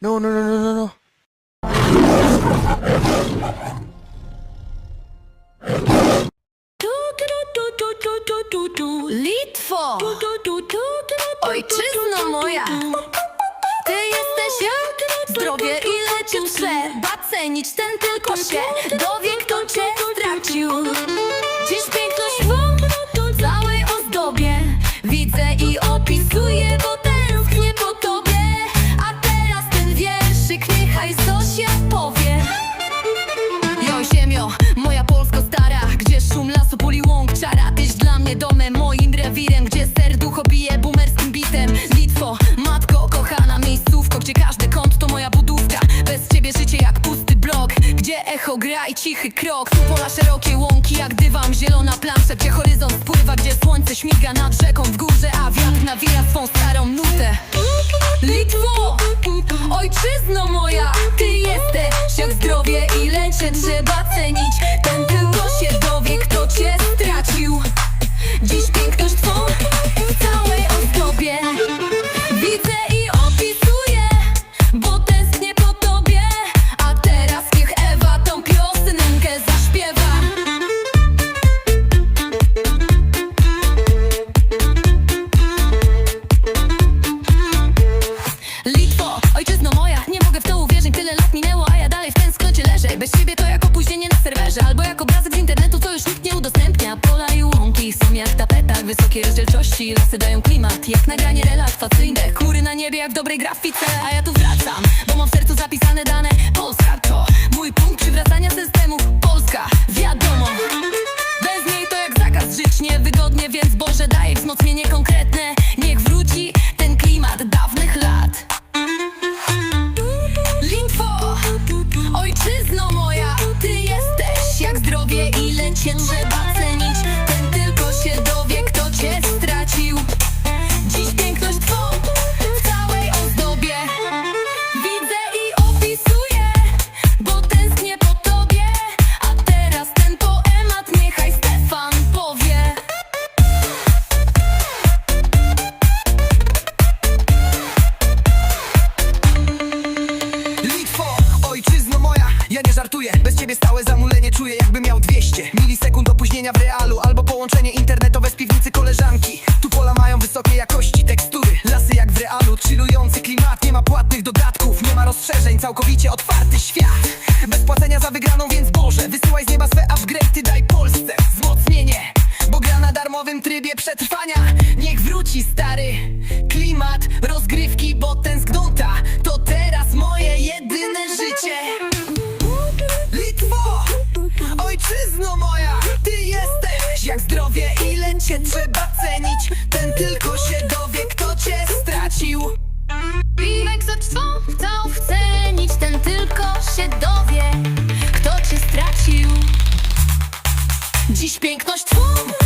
No, no, no, no, no, no. Litwo! Ojczyzno moja! Ty jesteś zdrowie ile cię trzeba cenić ten tylko się dowie kto cię stracił echo gra i cichy krok Tu pola szerokie łąki jak dywan Zielona plansza, gdzie horyzont spływa Gdzie słońce śmiga nad rzeką w górze A wiatr nawija swą starą nutę Litwo, ojczyzno moja, ty jesteś jak zdrowie, ile cię trzeba cenić. Ten Bez ciebie to jak opóźnienie na serwerze Albo jak obrazek z internetu, co już nikt nie udostępnia. Pola i łąki są jak w tapetach Wysokiej rozdzielczości, lasy dają klimat Jak nagranie relaksacyjne. Chmury na niebie jak w dobrej grafice A ja tu wracam, bo mam w sercu zapisane dane. Polska to mój punkt przywracania systemu. Polska, zdrowie, ile cię ja nie żartuję Bez ciebie stałe zamulenie czuję jakby miał 200 Milisekund opóźnienia w realu Albo połączenie internetowe z piwnicy koleżanki. Tu pola mają wysokiej jakości tekstury Lasy jak w realu, chillujący klimat Nie ma płatnych dodatków, nie ma rozszerzeń Całkowicie otwarty świat. Bez płacenia za wygraną, więc Boże Wysyłaj z nieba swe upgrade'y, daj Polsce wzmocnienie Bo gra na darmowym trybie przetrwania. Niech wróci stary klimat Rozgrywki, bo tęsknota cię trzeba cenić Ten tylko się dowie, kto cię stracił. Piwek za twą chcą wcenić Ten tylko się dowie Kto cię stracił. Dziś piękność twą